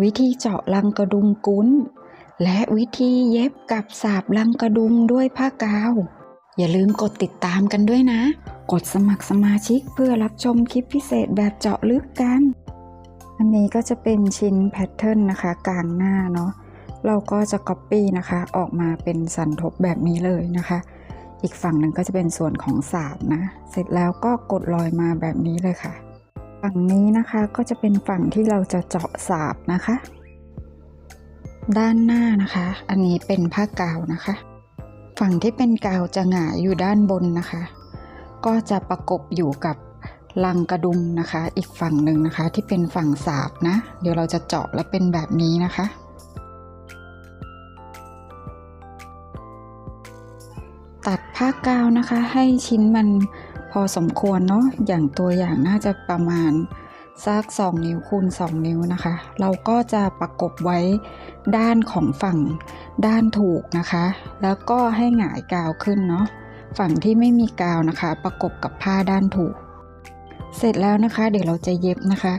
วิธีเจาะลังกระดุมกุ้น และวิธีเย็บกับสาบลังกระดุมด้วยผ้ากาว อย่าลืมกดติดตามกันด้วยนะ กดสมัครสมาชิกเพื่อรับชมคลิปพิเศษแบบเจาะลึกกัน อันนี้ก็จะเป็นชิ้นแพทเทิร์นนะคะ กลางหน้าเนาะ เราก็จะ Copy นะคะออกมาเป็นสันทบแบบนี้เลยนะคะ อีกฝั่งหนึ่งก็จะเป็นส่วนของสาบนะ เสร็จแล้วก็กดรอยมาแบบนี้เลยค่ะ ฝั่งนี้นะคะก็จะเป็นฝั่งที่เราจะเจาะสาบนะคะ ด้านหน้านะคะ อันนี้เป็นผ้ากาวนะคะ ฝั่งที่เป็นกาวจะหงายอยู่ด้านบนนะคะ ก็จะประกบอยู่กับลังกระดุมนะคะ อีกฝั่งหนึ่งนะคะ ที่เป็นฝั่งสาบนะ เดี๋ยวเราจะเจาะแล้วเป็นแบบนี้นะคะ ตัดผ้ากาวนะคะให้ชิ้นมัน พอสมควรเนาะอย่างตัวอย่างน่าจะประมาณสัก2นิ้วคูณ2 นิ้วนะคะ เราก็จะประกบไว้ด้านของฝั่งด้านถูกนะคะ แล้วก็ให้หงายกาวขึ้นเนาะฝั่งที่ไม่มีกาวนะคะ ประกบกับผ้าด้านถูก เสร็จแล้วนะคะ เดี๋ยวเราจะเย็บนะคะ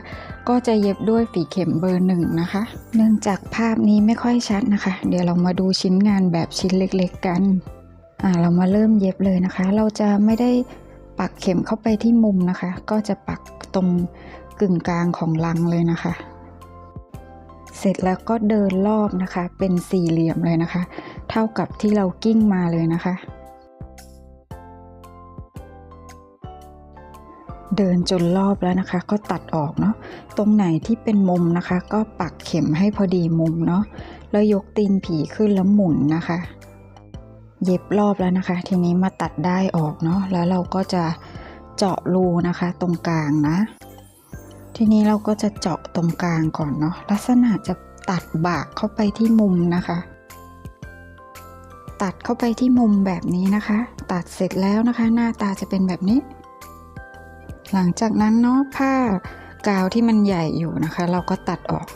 ก็จะเย็บด้วยฝีเข็มเบอร์หนึ่งนะคะ เนื่องจากภาพนี้ไม่ค่อยชัดนะคะ เดี๋ยวเรามาดูชิ้นงานแบบชิ้นเล็กๆกันอ่าเรามาเริ่มเย็บเลยนะคะ เราจะไม่ได้ ปักเข็มเข้าไปที่มุมนะคะ ก็จะปักตรงกึ่งกลางของลังเลยนะคะ เสร็จแล้วก็เดินรอบนะคะ เป็นสี่เหลี่ยมเลยนะคะ เท่ากับที่เรากิ้งมาเลยนะคะ เดินจนรอบแล้วนะคะ ก็ตัดออกเนาะตรงไหนที่เป็นมุมนะคะ ก็ปักเข็มให้พอดีมุมเนาะแล้วยกตีนผีขึ้นแล้วหมุนนะคะ เย็บรอบแล้วนะคะ ทีนี้มาตัดได้ออกเนาะแล้วเราก็จะเจาะรูนะคะตรงกลางนะ ทีนี้เราก็จะเจาะตรงกลางก่อนเนาะลักษณะจะตัดบากเข้าไปที่มุมนะคะ ตัดเข้าไปที่มุมแบบนี้นะคะ ตัดเสร็จแล้วนะคะ หน้าตาจะเป็นแบบนี้ หลังจากนั้นเนาะผ้ากาวที่มันใหญ่อยู่นะคะ เราก็ตัดออก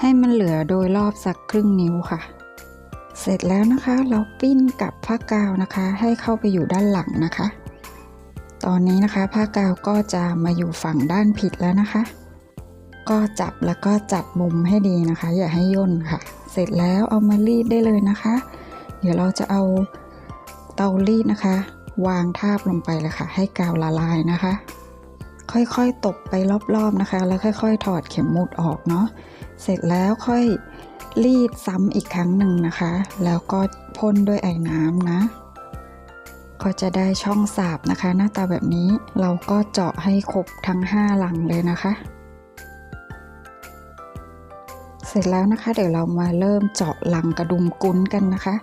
ให้มันเหลือโดยรอบสักครึ่งนิ้วค่ะ เสร็จแล้วนะคะเราปิ้นกับผ้ากาวนะคะ ให้เข้าไปอยู่ด้านหลังนะคะ ตอนนี้นะคะผ้ากาวก็จะมาอยู่ฝั่งด้านผิดแล้วนะคะ ก็จับแล้วก็จับมุมให้ดีนะคะ อย่าให้ย่นค่ะ เสร็จแล้วเอามารีดได้เลยนะคะ เดี๋ยวเราจะเอาเตารีดนะคะ วางทาบลงไปเลยค่ะ ให้กาวละลายนะคะ ค่อยๆตบไปรอบๆนะคะ แล้วค่อย ๆ ถอดเข็มหมุดออกเนาะเสร็จแล้วค่อย รีดซ้ำอีกครั้งหนึ่งนะคะ แล้วก็พ่นด้วยไอ้น้ำนะ ก็จะได้ช่องสาบนะคะ หน้าตาแบบนี้เราก็เจาะให้ครบทั้ง 5 หลังเลยนะคะ เสร็จแล้วนะคะ เดี๋ยวเรามาเริ่มเจาะหลังกระดุมกุ้นกันนะคะ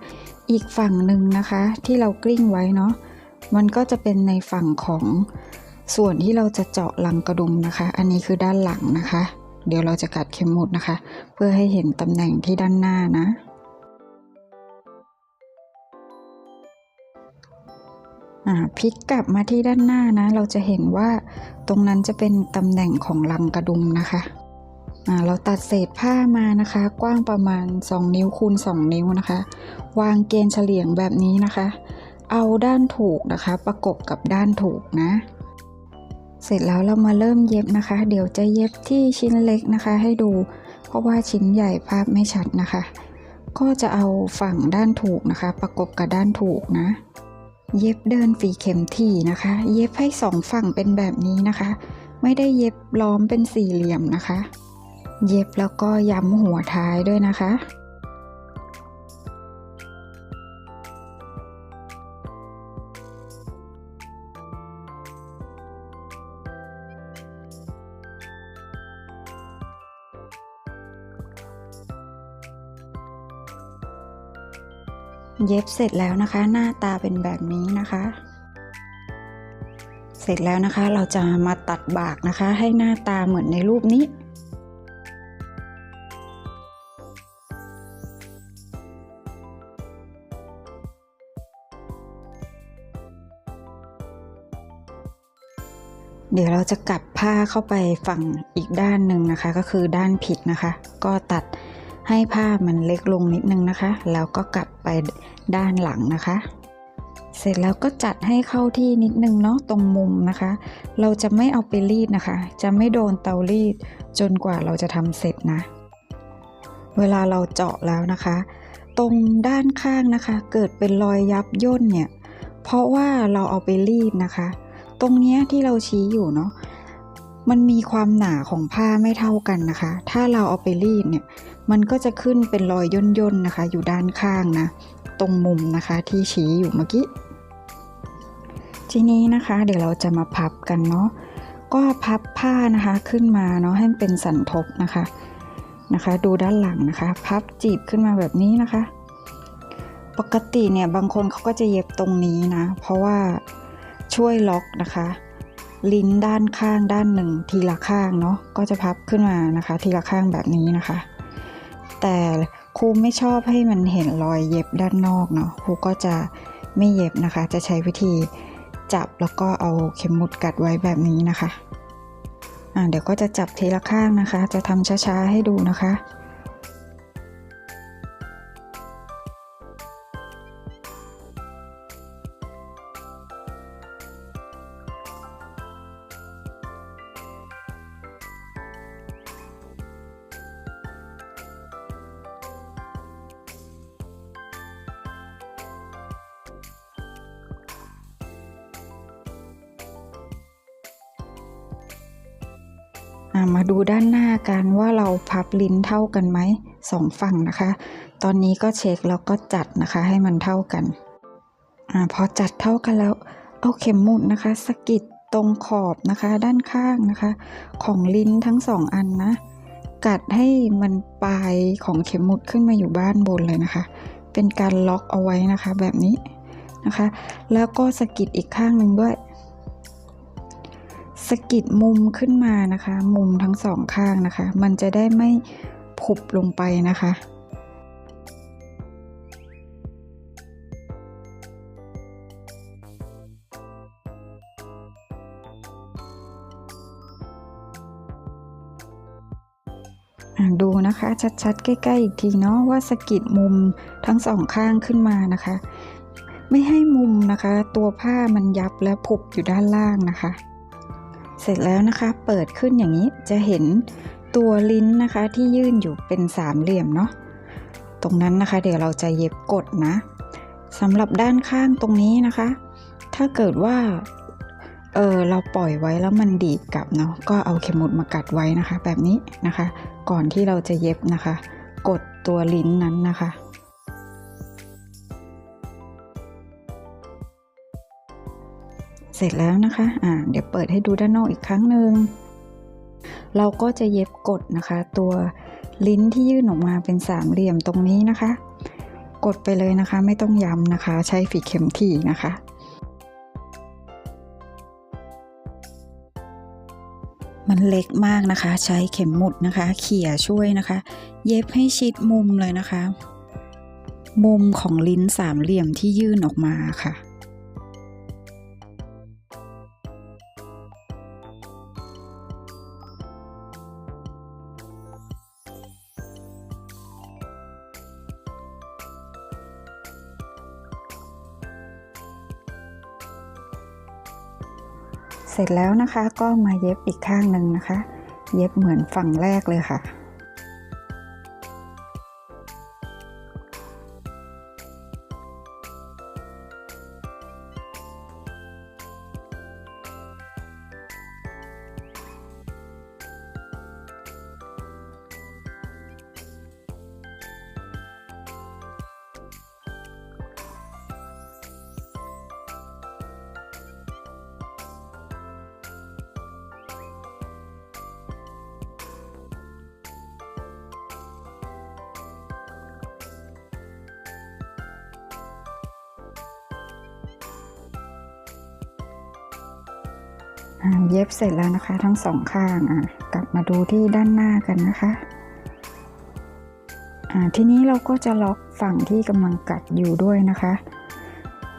อีกฝั่งหนึ่งนะคะ ที่เรากลิ้งไว้เนาะมันก็จะเป็นในฝั่งของส่วนที่เราจะเจาะหลังกระดุมนะคะ อันนี้คือด้านหลังนะคะ เดี๋ยวเราจะกัดเข็มหมุดนะคะ เพื่อให้เห็นตำแหน่งที่ด้านหน้านะอ่าพลิกกลับมาที่ด้านหน้านะ เราจะเห็นว่าตรงนั้นจะเป็นตำแหน่งของลังกระดุมนะคะอ่าเราตัดเศษผ้ามานะคะ กว้างประมาณ 2 นิ้วคูณ 2 นิ้วนะคะ วางเกณฑ์เฉลี่ยงแบบนี้นะคะ เอาด้านถูกนะคะ ประกบกับด้านถูกนะ เสร็จแล้วเรามาเริ่มเย็บนะคะ เดี๋ยวจะเย็บที่ชิ้นเล็กนะคะ ให้ดู เพราะว่าชิ้นใหญ่ภาพไม่ชัดนะคะ ก็จะเอาฝั่งด้านถูกนะคะ ประกบกับด้านถูกนะ เย็บเดินฝีเข็มถี่นะคะ เย็บให้สองฝั่งเป็นแบบนี้นะคะ ไม่ได้เย็บล้อมเป็นสี่เหลี่ยมนะคะ เย็บแล้วก็ย้ำหัวท้ายด้วยนะคะ เย็บเสร็จแล้วนะคะ หน้าตาเป็นแบบนี้นะคะ เสร็จแล้วนะคะเราจะมาตัดบากนะคะ ให้หน้าตาเหมือนในรูปนี้เดี๋ยวเราจะกลับผ้าเข้าไปฝั่งอีกด้านหนึ่งนะคะ ก็คือด้านผิดนะคะ ก็ตัด ให้ผ้ามันเล็กลงนิดนึงนะคะ แล้วก็กลับไปด้านหลังนะคะ เสร็จแล้วก็จัดให้เข้าที่นิดนึงเนาะตรงมุมนะคะ เราจะไม่เอาไปรีดนะคะ จะไม่โดนเตารีดจนกว่าเราจะทำเสร็จนะ เวลาเราเจาะแล้วนะคะ ตรงด้านข้างนะคะ เกิดเป็นรอยยับย่นเนี่ย เพราะว่าเราเอาไปรีดนะคะ ตรงเนี้ยที่เราชี้อยู่เนาะมันมีความหนาของผ้าไม่เท่ากันนะคะ ถ้าเราเอาไปรีดเนี่ย มันก็จะขึ้นเป็นรอยย่นๆนะคะ อยู่ด้านข้างนะ ตรงมุมนะคะที่ชี้อยู่เมื่อกี้ ทีนี้นะคะ เดี๋ยวเราจะมาพับกันเนาะ ก็พับผ้านะคะขึ้นมาเนาะให้มันเป็นสันทบนะคะ นะคะ ดูด้านหลังนะคะ พับจีบขึ้นมาแบบนี้นะคะ ปกติเนี่ยบางคนเขาก็จะเย็บตรงนี้นะ เพราะว่าช่วยล็อกนะคะลิ้นด้านข้างด้านหนึ่งทีละข้างเนาะก็จะพับขึ้นมานะคะ ทีละข้างแบบนี้นะคะ แต่ครูไม่ชอบให้มันเห็นรอยเย็บด้านนอกเนาะครูก็จะไม่เย็บนะคะ จะใช้วิธีจับแล้วก็เอาเข็มหมุดกัดไว้แบบนี้นะคะ อ่าเดี๋ยวก็จะจับทีละข้างนะคะ จะทำช้าๆให้ดูนะคะ มาดูด้านหน้ากันว่าเราพับลิ้นเท่ากันไหมสองฝั่งนะคะ ตอนนี้ก็เช็คแล้วก็จัดนะคะให้มันเท่ากันอ่าพอจัดเท่ากันแล้ว เอาเข็มหมุดนะคะสะกิดตรงขอบนะคะด้านข้างนะคะ ของลิ้นทั้งสองอันนะ กัดให้มันปลายของเข็มหมุดขึ้นมาอยู่บ้านบนเลยนะคะ เป็นการล็อกเอาไว้นะคะแบบนี้นะคะ แล้วก็สะกิดอีกข้างหนึ่งด้วย สกิดมุมขึ้นมานะคะ มุมทั้งสองข้างนะคะ มันจะได้ไม่ผุบลงไปนะคะ ดูนะคะ ชัดๆ ใกล้ๆ อีกทีเนาะว่าสกิดมุมทั้งสองข้างขึ้นมานะคะ ไม่ให้มุมนะคะ ตัวผ้ามันยับและผุบอยู่ด้านล่างนะคะ เสร็จแล้วนะคะ เปิดขึ้นอย่างนี้จะเห็นตัวลิ้นนะคะที่ยื่นอยู่เป็นสามเหลี่ยมเนาะตรงนั้นนะคะ เดี๋ยวเราจะเย็บกดนะสำหรับด้านข้างตรงนี้นะคะ ถ้าเกิดว่าเออเราปล่อยไว้แล้วมันดีดกลับเนาะก็เอาเข็มหมุดมากัดไว้นะคะ แบบนี้นะคะ ก่อนที่เราจะเย็บนะคะ กดตัวลิ้นนั้นนะคะ เสร็จแล้วนะคะอ่าเดี๋ยวเปิดให้ดูด้านนอกอีกครั้งหนึ่งเราก็จะเย็บกดนะคะ ตัวลิ้นที่ยื่นออกมาเป็นสามเหลี่ยมตรงนี้นะคะ กดไปเลยนะคะ ไม่ต้องย้ำนะคะ ใช้ฝีเข็มถี่นะคะ มันเล็กมากนะคะ ใช้เข็มหมุดนะคะ เขี่ยช่วยนะคะ เย็บให้ชิดมุมเลยนะคะ มุมของลิ้นสามเหลี่ยมที่ยื่นออกมาค่ะ เสร็จแล้วนะคะก็มาเย็บอีกข้างหนึ่งนะคะ เย็บเหมือนฝั่งแรกเลยค่ะ เย็บเสร็จแล้วนะคะ ทั้งสองข้างอะกลับมาดูที่ด้านหน้ากันนะคะอ่าทีนี้เราก็จะล็อกฝั่งที่กำลังกัดอยู่ด้วยนะคะ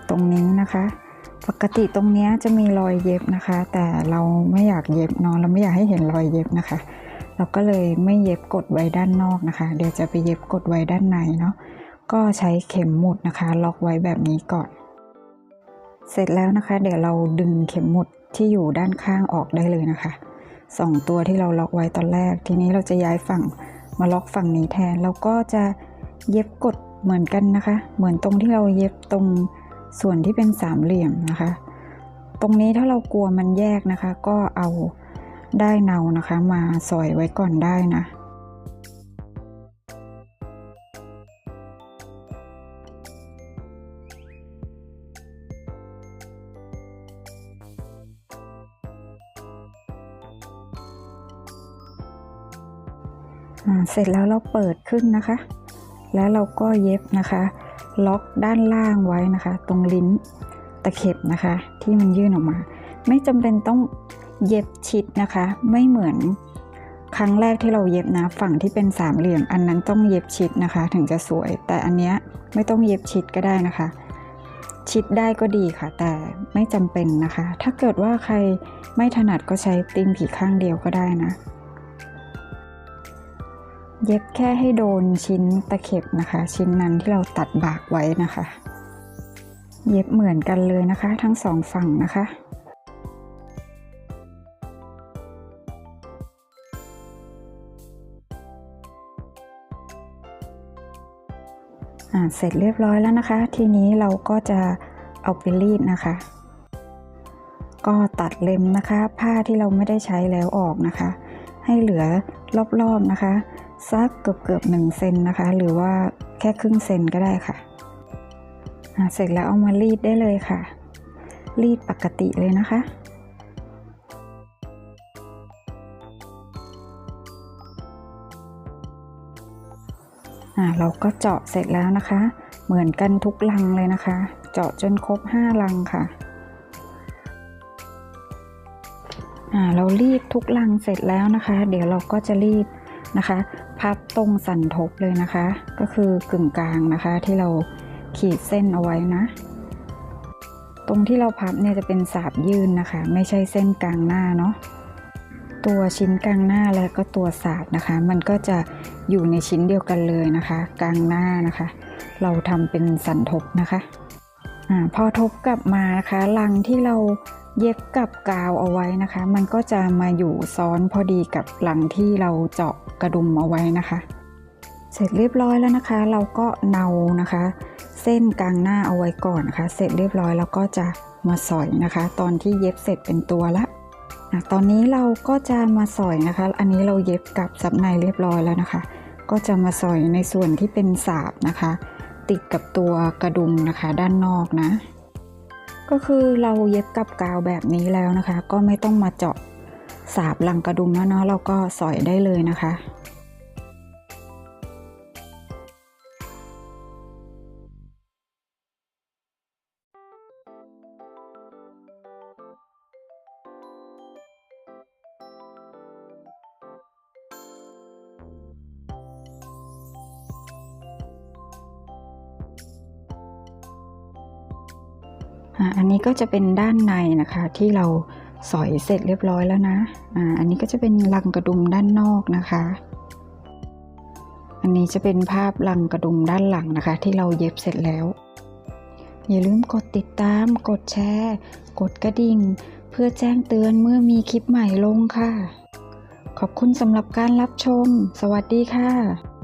ตรงนี้นะคะปกติตรงนี้จะมีรอยเย็บนะคะ แต่เราไม่อยากเย็บเนอะเราไม่อยากให้เห็นรอยเย็บนะคะ เราก็เลยไม่เย็บกดไว้ด้านนอกนะคะ เดี๋ยวจะไปเย็บกดไว้ด้านในเนาะก็ใช้เข็มหมุดนะคะ ล็อกไว้แบบนี้ก่อน เสร็จแล้วนะคะ เดี๋ยวเราดึงเข็มหมุด ที่อยู่ด้านข้างออกได้เลยนะคะสองตัวที่เราล็อกไว้ตอนแรก ทีนี้เราจะย้ายฝั่งมาล็อกฝั่งนี้แทนแล้วก็จะเย็บกดเหมือนกันนะคะ เหมือนตรงที่เราเย็บตรงส่วนที่เป็นสามเหลี่ยมนะคะ ตรงนี้ถ้าเรากลัวมันแยกนะคะ ก็เอาได้เนานะคะ มาสอยไว้ก่อนได้นะ เสร็จแล้วเราเปิดขึ้นนะคะ แล้วเราก็เย็บนะคะ ล็อกด้านล่างไว้นะคะ ตรงลิ้นตะเข็บนะคะ ที่มันยื่นออกมา ไม่จำเป็นต้องเย็บชิดนะคะ ไม่เหมือนครั้งแรกที่เราเย็บนะฝั่งที่เป็นสามเหลี่ยม อันนั้นต้องเย็บชิดนะคะ ถึงจะสวย แต่อันเนี้ยไม่ต้องเย็บชิดก็ได้นะคะ ชิดได้ก็ดีค่ะ แต่ไม่จำเป็นนะคะ ถ้าเกิดว่าใครไม่ถนัดก็ใช้ตีนผีข้างเดียวก็ได้นะ เย็บแค่ให้โดนชิ้นตะเข็บนะคะ ชิ้นนั้นที่เราตัดบากไว้นะคะ เย็บเหมือนกันเลยนะคะ ทั้งสองฝั่งนะคะอ่าเสร็จเรียบร้อยแล้วนะคะ ทีนี้เราก็จะเอาไปรีดนะคะ ก็ตัดเล็มนะคะ ผ้าที่เราไม่ได้ใช้แล้วออกนะคะ ให้เหลือรอบๆนะคะ สักเกือบเกือบหนึ่งเซนนะคะ หรือว่าแค่ครึ่งเซนก็ได้ค่ะเสร็จแล้วเอามารีดได้เลยค่ะ รีดปกติเลยนะคะอ่าเราก็เจาะเสร็จแล้วนะคะ เหมือนกันทุกลังเลยนะคะ เจาะจนครบ5ลังค่ะอ่าเรารีดทุกลังเสร็จแล้วนะคะ เดี๋ยวเราก็จะรีด นะคะ พับตรงสันทบเลยนะคะ ก็คือกึ่งกลางนะคะ ที่เราขีดเส้นเอาไว้นะ ตรงที่เราพับเนี่ยจะเป็นสาบยื่นนะคะ ไม่ใช่เส้นกลางหน้าเนาะตัวชิ้นกลางหน้าและก็ตัวสาบนะคะ มันก็จะอยู่ในชิ้นเดียวกันเลยนะคะ กลางหน้านะคะ เราทำเป็นสันทบนะคะอพอทบกลับมานะคะลังที่เรา เย็บกับกาวเอาไว้นะคะ มันก็จะมาอยู่ซ้อนพอดีกับหลังที่เราเจาะกระดุมเอาไว้นะคะ เสร็จเรียบร้อยแล้วนะคะ เราก็เนานะคะ เส้นกลางหน้าเอาไว้ก่อนนะคะ เสร็จเรียบร้อยแล้วก็จะมาสอยนะคะ ตอนที่เย็บเสร็จเป็นตัวละอะตอนนี้เราก็จะมาสอยนะคะ อันนี้เราเย็บกับซับในเรียบร้อยแล้วนะคะ ก็จะมาสอยในส่วนที่เป็นสาบนะคะ ติดกับตัวกระดุมนะคะด้านนอกนะ ก็คือเราเย็บกับกาวแบบนี้แล้วนะคะ ก็ไม่ต้องมาเจาะสาบหลังกระดุมแล้วเนาะเราก็สอยได้เลยนะคะ จะเป็นด้านในนะคะที่เราสอยเสร็จเรียบร้อยแล้วนะอ่าอันนี้ก็จะเป็นลังกระดุมด้านนอกนะคะ อันนี้จะเป็นภาพลังกระดุมด้านหลังนะคะ ที่เราเย็บเสร็จแล้ว อย่าลืมกดติดตาม กดแชร์ กดกระดิ่ง เพื่อแจ้งเตือนเมื่อมีคลิปใหม่ลงค่ะ ขอบคุณสำหรับการรับชม สวัสดีค่ะ